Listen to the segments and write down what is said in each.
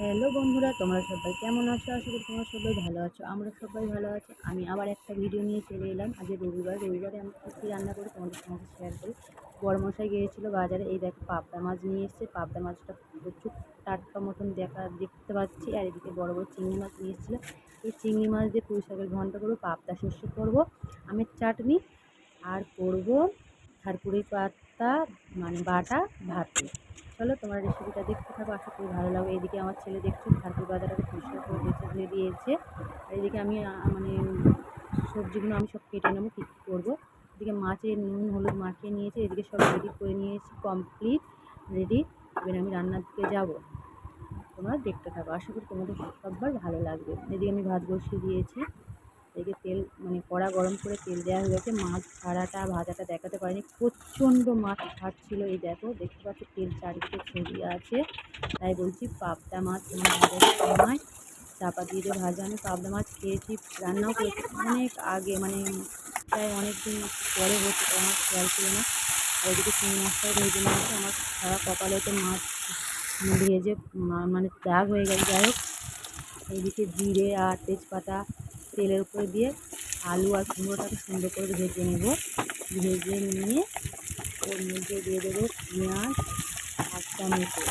Hello বন্ধুরা, তোমরা সবাই কেমন আছো? আশা করি তোমরা সবাই ভালো আছো, আমরা সবাই ভালো আছি। আমি আবার একটা ভিডিও নিয়ে চলে এলাম। আজ রবিবার, রবিবারে আমি কী রান্না করি তোমাদের সঙ্গে শেয়ার করি। বড়মশাই গিয়েছিল বাজারে, এই দেখো পাবদা মাছ নিয়ে এসছে। পাবদা মাছটা প্রচুর টাটকা মতন দেখা, দেখতে পাচ্ছি। আর এদিকে বড় বড় চিংড়ি মাছ নিয়ে এসেছিল। এই চিংড়ি মাছ দিয়ে পুঁই শাকের ঘন্ট করব, পাবদা শস্য করব আমের চাটনি আর করব থারপুরি পাতা মানে বাটা, ভাতে। চলো তোমার রেসিপিটা দেখতে থাকো, আশা করি ভালো লাগবে। এদিকে আমার ছেলে দেখছ থারপুরি পাতাটাকে পরিষ্কার করে বেছে ধুয়ে দিয়েছে। আর এদিকে আমি মানে সবজিগুলো আমি সব কেটে নেব, কী করব। এদিকে মাছের নুন, হলুদ মাখিয়ে নিয়েছে, এদিকে সব রেডি করে নিয়েছি কমপ্লিট রেডি এবার আমি রান্নার দিকে যাব। তোমরা দেখতে থাকো, আশা করি তোমাদের সববার ভালো লাগবে। এদিকে আমি ভাত বসিয়ে দিয়েছি। এদিকে তেল মানে কড়া গরম করে তেল দেওয়া হয়ে গেছে। মাছ ছাড়াটা, ভাজাটা দেখাতে পারিনি। প্রচণ্ড মাছ ছাড়ছিল এই দেখো, দেখতে পাচ্ছি তেল চারিদিকে ছড়িয়ে আছে। তাই বলছি পাবদা মাছ ভাজার সময়। চাপা দিয়ে দিয়ে ভাজা, আমি পাবদা মাছ খেয়েছি, রান্নাও করেছি অনেক আগে মানে প্রায় অনেক দিন পরে হচ্ছে আমার খেয়াল ছিল না। আর এদিকে চিংড়ি মাছটাও ভেজে নিয়েছে, আমার সারা কপালেতে মাছ ভেজে মানে দাগ হয়ে গেছে। যাই হোক এইদিকে জিরে আর তেজপাতা তেলের উপরে দিয়ে আলু আর কুমড়োটাকে সুন্দর করে ভেজে নেব। ভেজে নিয়ে ওর মধ্যে দিয়ে দেবো পেঁয়াজ আর টমেটো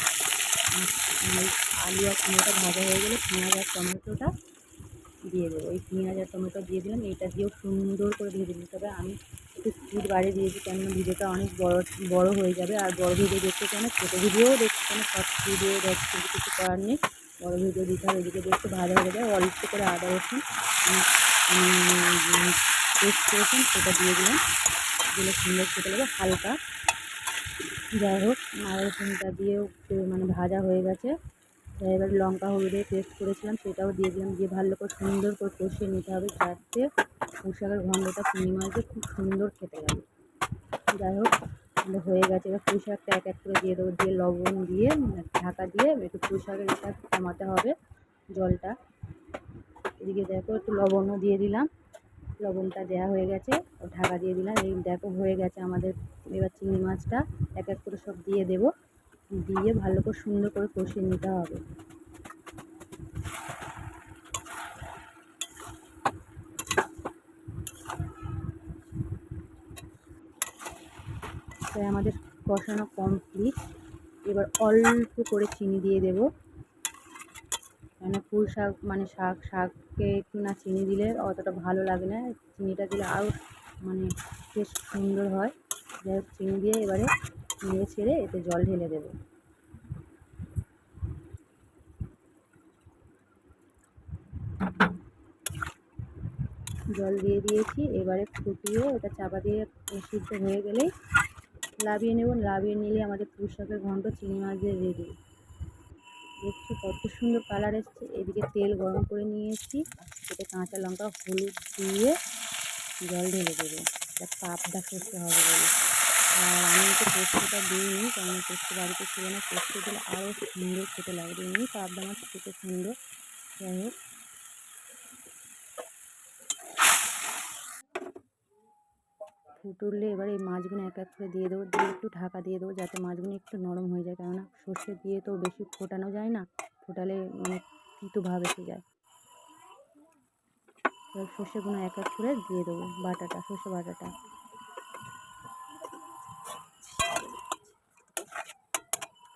আলু আর কুমড়োটা ভাজা হয়ে গেলে পেঁয়াজ আর টমেটোটা দিয়ে দেবো। এই পেঁয়াজ আর টমেটো দিয়ে দিলাম, এটা দিয়েও সুন্দর করে ভেজে নিতে হবে। আমি একটু স্পিড বাড়িয়ে দিয়েছি, কেননা ভিডিওটা অনেক বড় বড় হয়ে যাবে। আর বড় ভিডিও দেখতে কেন ছোটো ভিডিও দেখতে কেন শর্ট ভিডিও দেখতে কিছু করার নেই। বড় ভিডিও দিতে হবে এদিকে দেখতে ভালো হয়ে যাবে অল্প করে আদা রসুন পেস্ট করেছেন সেটা দিয়ে দিলাম। দিলে সুন্দর খেতে লাগবে, হালকা। যাই হোক, আদা রসুনটা দিয়েও মানে ভাজা হয়ে গেছে। এবার লঙ্কা হলুদের পেস্ট করেছিলাম, সেটাও দিয়ে দিলাম। দিয়ে ভালো করে সুন্দর করে কষিয়ে নিতে হবে যাতে ঘন্টটা চিংড়ি মাছটা খুব সুন্দর খেতে লাগে। যাই হোক হয়ে গেছে। এবার পুঁই শাকটা এক এক করে দিয়ে দেবো, দিয়ে লবণ দিয়ে, ঢাকা দিয়ে একটু পুঁই শাকের এটা কমাতে হবে জলটা। এদিকে দেখো একটু লবণও দিয়ে দিলাম। লবণটা দেওয়া হয়ে গেছে ঢাকা দিয়ে দিলাম। এই দেখো হয়ে গেছে আমাদের এবার চিংড়ি মাছটা। এক এক করে সব দিয়ে দেবো। দিয়ে ভালো করে সুন্দর করে কষিয়ে নিতে হবে। তাই আমাদের কষানো কমপ্লিট এবার অল্প করে চিনি দিয়ে দেবো। কেন পুঁই শাক মানে শাক, শাককে একটু না চিনি দিলে অতটা ভালো লাগে না। চিনিটা দিলে আরও মানে বেশ সুন্দর হয়। যাই হোক, চিনি দিয়ে এবারে নেড়ে ছেড়ে এতে জল ঢেলে দেবো। জল দিয়ে দিয়েছি। এবারে ফুটিয়ে ওটা চাপা দিয়ে সিদ্ধ হয়ে গেলেই লাভিয়ে নেব, লাভিয়ে নিলে আমাদের পুঁই শাকের ঘন্ট চিংড়ি মাছ দিয়ে রেডি। দেখছ কত সুন্দর কালার এসছে। এদিকে তেল গরম করে নিয়ে এসেছি এতে কাঁচা লঙ্কা, হলুদ দিয়ে জল ঢেলে দেবো। এটা পাবদা করতে হবে বলে। আর আমি তো পোস্তটা দিইনি, কারণ পোস্ত বাড়িতে ছিল না। পোস্ত দিলে আরও সুন্দর খেতে লাগবে। এমনি পাবদা মাছ খেতে সুন্দর। যাই হোক। ফুটুরলে এবার এই মাছগুলো এক এক করে দিয়ে দেবো, দিয়ে একটু ঢাকা দিয়ে দেবো যাতে মাছগুলো একটু নরম হয়ে যায়। কেননা সর্ষে দিয়ে তো বেশি ফোটানো যায় না, ফোটালে মানে তিতো ভাব এসে যায়। এবার সর্ষেগুলো এক এক করে দিয়ে দেবো বাটাটা, সর্ষে বাটাটা।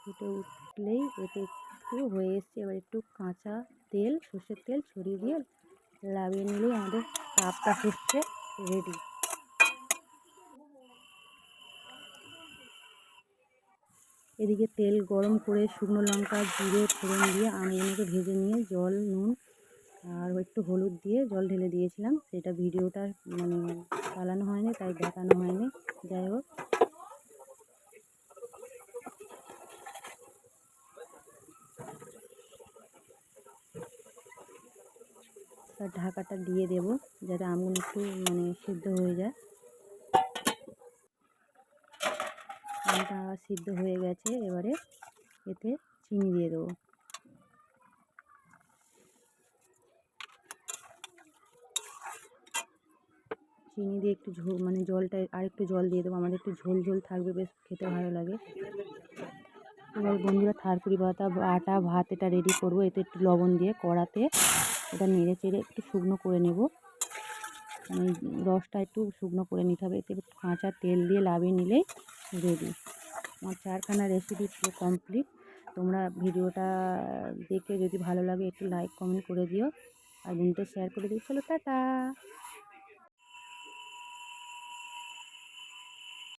ফুটে উঠলেই এতে একটু হয়ে এসছে, এবার একটু কাঁচা তেল, সর্ষের তেল ছড়িয়ে দিয়ে লাভিয়ে নিলেই আমাদের পাপটা হচ্ছে রেডি এদিকে তেল গরম করে শুকনো লঙ্কা, জিরে, ফোড়ন দিয়ে আমিগুলোকে ভেজে নিয়ে জল, নুন আর একটু হলুদ দিয়ে জল ঢেলে দিয়েছিলাম। সেটা ভিডিওটা মানে চালানো হয়নি, তাই দেখানো হয়নি। যাই হোক। ঢাকাটা দিয়ে দেব, যাতে আমগুলো একটু মানে সিদ্ধ হয়ে যায়। আমটা সিদ্ধ হয়ে গেছে, এবারে এতে চিনি দিয়ে দেবো। চিনি দিয়ে একটু ঝোল মানে জলটা আর একটু জল দিয়ে দেবো, আমাদের একটু ঝোল ঝোল থাকবে, বেশ খেতে ভালো লাগে। এবার বন্ধুরা থারকুড়ি পাতা আটা, ভাত এটা রেডি করব, এতে একটু লবণ দিয়ে কড়াতে এটা নেড়ে চেড়ে একটু শুকনো করে নেব। মানে রসটা একটু শুকনো করে নিতে হবে, এতে কাঁচা তেল দিয়ে লাভিয়ে নিলেই রেডি আমার চারখানা রেসিপি পুরো কমপ্লিট তোমরা ভিডিওটা দেখে যদি ভালো লাগে একটু লাইক কমেন্ট করে দিও। আর বন্ধুদের শেয়ার করে দিও। চলো, টাটা!